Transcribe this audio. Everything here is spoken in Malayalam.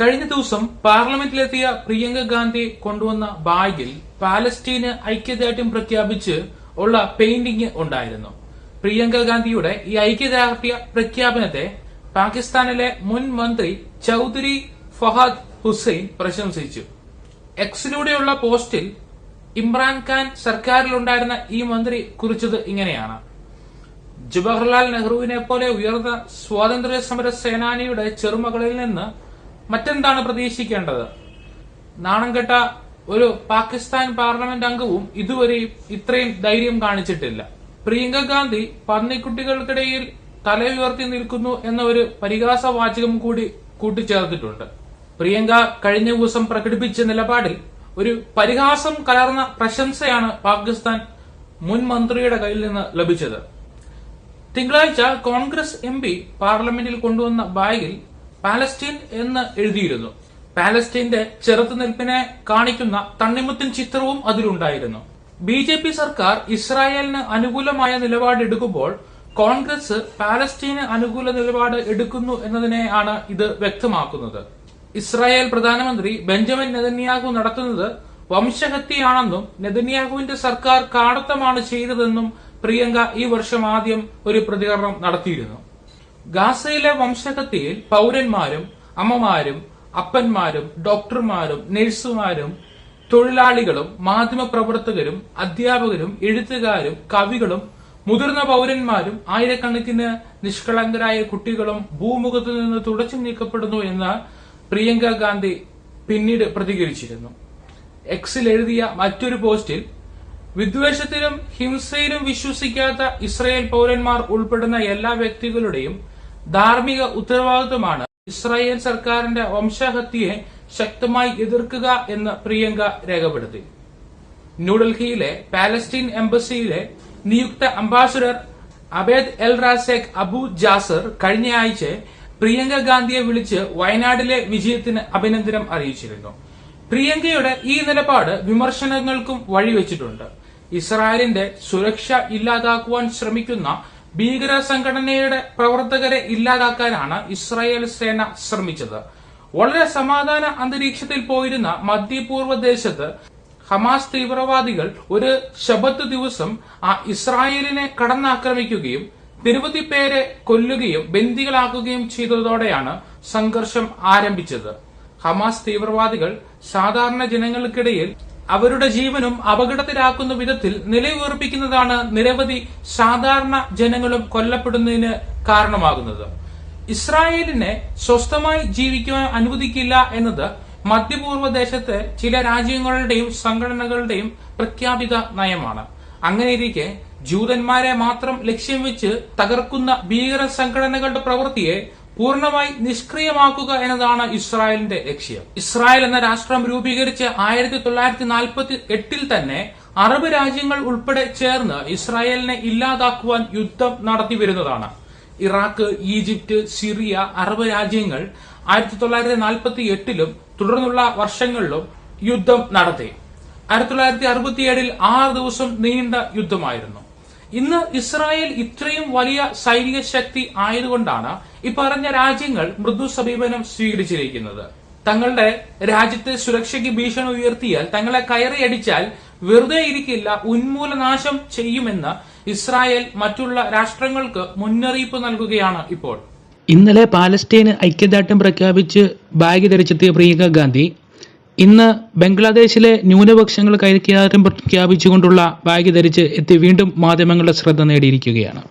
കഴിഞ്ഞ ദിവസം പാർലമെന്റിലെത്തിയ പ്രിയങ്ക ഗാന്ധി കൊണ്ടുവന്ന ബാഗിൽ പാലസ്റ്റീന് ഐക്യദാർഢ്യം പ്രഖ്യാപിച്ച് ഉള്ള പെയിന്റിംഗ് ഉണ്ടായിരുന്നു. പ്രിയങ്ക ഗാന്ധിയുടെ ഈ ഐക്യദാർഢ്യ പ്രഖ്യാപനത്തെ പാകിസ്ഥാനിലെ മുൻ മന്ത്രി ചൌധരി ഫഹദ് ഹുസൈൻ പ്രശംസിച്ചു. എക്സിലൂടെയുള്ള പോസ്റ്റിൽ ഇമ്രാൻഖാൻ സർക്കാരിലുണ്ടായിരുന്ന ഈ മന്ത്രി കുറിച്ചത് ഇങ്ങനെയാണ്. ജവഹർലാൽ നെഹ്റുവിനെ പോലെ ഉയർന്ന സ്വാതന്ത്ര്യ സമര സേനാനിയുടെ ചെറുമകളിൽ നിന്ന് മറ്റെന്താണ് പ്രതീക്ഷിക്കേണ്ടത്? നാണം കെട്ട ഒരു പാകിസ്ഥാൻ പാർലമെന്റ് അംഗവും ഇതുവരെ ഇത്രയും ധൈര്യം കാണിച്ചിട്ടില്ല. പ്രിയങ്ക ഗാന്ധി പന്നിക്കുട്ടികൾക്കിടയിൽ തല ഉയർത്തി നിൽക്കുന്നു എന്ന ഒരു പരിഹാസ വാചകം കൂടി കൂട്ടിച്ചേർത്തിട്ടുണ്ട്. പ്രിയങ്ക കഴിഞ്ഞ ദിവസം പ്രകടിപ്പിച്ച നിലപാടിൽ ഒരു പരിഹാസം കലർന്ന പ്രശംസയാണ് പാകിസ്ഥാൻ മുൻ മന്ത്രിയുടെ കയ്യിൽ നിന്ന് ലഭിച്ചത്. തിങ്കളാഴ്ച കോൺഗ്രസ് എം പാർലമെന്റിൽ കൊണ്ടുവന്ന ബാഗിൽ പാലസ്റ്റീൻ എന്ന് എഴുതിയിരുന്നു. പാലസ്റ്റീന്റെ ചെറുത്തുനിൽപ്പിനെ കാണിക്കുന്ന തണ്ണിമുത്തൻ ചിത്രവും അതിലുണ്ടായിരുന്നു. ബി ജെ പി സർക്കാർ ഇസ്രായേലിന് അനുകൂലമായ നിലപാടെടുക്കുമ്പോൾ കോൺഗ്രസ് പാലസ്റ്റീന് അനുകൂല നിലപാട് എടുക്കുന്നു എന്നതിനെയാണ് ഇത് വ്യക്തമാക്കുന്നത്. ഇസ്രായേൽ പ്രധാനമന്ത്രി ബെഞ്ചമിൻ നെതന്യാഹു നടത്തുന്നത് വംശഹത്യയാണെന്നും നെതന്യാഹുവിന്റെ സർക്കാർ കാടത്തമാണ് ചെയ്തതെന്നും പ്രിയങ്ക ഈ വർഷം ആദ്യം ഒരു പ്രതികരണം നടത്തിയിരുന്നു. ഗാസയിലെ വംശഹത്യയിൽ പൗരന്മാരും അമ്മമാരും അപ്പന്മാരും ഡോക്ടർമാരും നഴ്സുമാരും തൊഴിലാളികളും മാധ്യമപ്രവർത്തകരും അധ്യാപകരും എഴുത്തുകാരും കവികളും മുതിർന്ന പൗരന്മാരും ആയിരക്കണക്കിന് നിഷ്കളങ്കരായ കുട്ടികളും ഭൂമുഖത്തു നിന്ന് തുടച്ചു നീക്കപ്പെടുന്നു എന്ന് പ്രിയങ്ക ഗാന്ധി പിന്നീട് പ്രതികരിച്ചിരുന്നു. എക്സിൽ എഴുതിയ മറ്റൊരു പോസ്റ്റിൽ വിദ്വേഷത്തിലും ഹിംസയിലും വിശ്വസിക്കാത്ത ഇസ്രയേൽ പൗരന്മാർ ഉൾപ്പെടുന്ന എല്ലാ വ്യക്തികളുടെയും ധാർമ്മിക ഉത്തരവാദിത്വമാണ്. ഇസ്രായേൽ സർക്കാരിന്റെ വംശഹത്യയെ ശക്തമായി എതിർക്കുക എന്ന് പ്രിയങ്ക രേഖപ്പെടുത്തി. ന്യൂഡൽഹിയിലെ പാലസ്റ്റീൻ എംബസിയിലെ നിയുക്ത ambassador Abed El Razeg Abu Jazer കഴിഞ്ഞ ആഴ്ച പ്രിയങ്ക ഗാന്ധിയെ വിളിച്ച് വയനാട്ടിലെ വിജയത്തിന് അഭിനന്ദനം അറിയിച്ചിരുന്നു. പ്രിയങ്കയുടെ ഈ നിലപാട് വിമർശനങ്ങൾക്കും വഴിവെച്ചിട്ടുണ്ട്. ഇസ്രായേലിന്റെ സുരക്ഷ ഇല്ലാതാക്കുവാൻ ശ്രമിക്കുന്ന ഭീകര സംഘടനയുടെ പ്രവർത്തകരെ ഇല്ലാതാക്കാനാണ് ഇസ്രായേൽ സേന ശ്രമിച്ചത്. വളരെ സമാധാന അന്തരീക്ഷത്തിൽ പോയിരുന്ന മധ്യപൂർവ ദേശത്ത് ഹമാസ് തീവ്രവാദികൾ ഒരു ശബത്ത് ദിവസം ആ ഇസ്രായേലിനെ കടന്നാക്രമിക്കുകയും നിരവധി പേരെ കൊല്ലുകയും ബന്ദികളാക്കുകയും ചെയ്തതോടെയാണ് സംഘർഷം ആരംഭിച്ചത്. ഹമാസ് തീവ്രവാദികൾ സാധാരണ ജനങ്ങൾക്കിടയിൽ അവരുടെ ജീവനും അപകടത്തിലാക്കുന്ന വിധത്തിൽ നിലയുറപ്പിക്കുന്നതാണ് നിരവധി സാധാരണ ജനങ്ങളും കൊല്ലപ്പെടുന്നതിന് കാരണമാകുന്നത്. ഇസ്രായേലിനെ സ്വസ്ഥമായി ജീവിക്കുവാൻ അനുവദിക്കില്ല എന്നത് മധ്യപൂർവ ദേശത്തെ ചില രാജ്യങ്ങളുടെയും സംഘടനകളുടെയും പ്രഖ്യാപിത നയമാണ്. അങ്ങനെയിരിക്കെ ജൂതന്മാരെ മാത്രം ലക്ഷ്യം വെച്ച് തകർക്കുന്ന ഭീകര സംഘടനകളുടെ പ്രവൃത്തിയെ പൂർണമായി നിഷ്ക്രിയമാക്കുക എന്നതാണ് ഇസ്രായേലിന്റെ ലക്ഷ്യം. ഇസ്രായേൽ എന്ന രാഷ്ട്രം രൂപീകരിച്ച് ആയിരത്തി തൊള്ളായിരത്തി നാൽപ്പത്തി എട്ടിൽ തന്നെ അറബ് രാജ്യങ്ങൾ ഉൾപ്പെടെ ചേർന്ന് ഇസ്രായേലിനെ ഇല്ലാതാക്കുവാൻ യുദ്ധം നടത്തി വരുന്നതാണ് ഇറാഖ് ഈജിപ്ത് സിറിയ അറബ് രാജ്യങ്ങൾ ആയിരത്തി തൊള്ളായിരത്തി നാൽപ്പത്തി എട്ടിലും തുടർന്നുള്ള വർഷങ്ങളിലും യുദ്ധം നടത്തി. ആയിരത്തി തൊള്ളായിരത്തി അറുപത്തിയേഴിൽ ആറ് ദിവസം നീണ്ട യുദ്ധമായിരുന്നു. ഇന്ന് ഇസ്രായേൽ ഇത്രയും വലിയ സൈനിക ശക്തി ആയതുകൊണ്ടാണ് ഈ പറഞ്ഞ രാജ്യങ്ങൾ മൃദു സമീപനം സ്വീകരിച്ചിരിക്കുന്നത്. തങ്ങളുടെ രാജ്യത്തെ സുരക്ഷയ്ക്ക് ഭീഷണി ഉയർത്തിയാൽ തങ്ങളെ കയറിയടിച്ചാൽ വെറുതെ ഇരിക്കില്ല ഉന്മൂലനാശം ചെയ്യുമെന്ന് ഇസ്രായേൽ മറ്റുള്ള രാഷ്ട്രങ്ങൾക്ക് മുന്നറിയിപ്പ് നൽകുകയാണ് ഇപ്പോൾ. ഇന്നലെ പാലസ്തീന് ഐക്യദാർഢ്യം പ്രഖ്യാപിച്ച് ബാഗ് ധരിച്ചെത്തിയ പ്രിയങ്ക ഗാന്ധി ഇന്ന് ബംഗ്ലാദേശിലെ ന്യൂനപക്ഷങ്ങൾ കൈക്കാര്യം പ്രഖ്യാപിച്ചുകൊണ്ടുള്ള ബാഗ് ധരിച്ച് എത്തി വീണ്ടും മാധ്യമങ്ങളുടെ ശ്രദ്ധ നേടിയിരിക്കുകയാണ്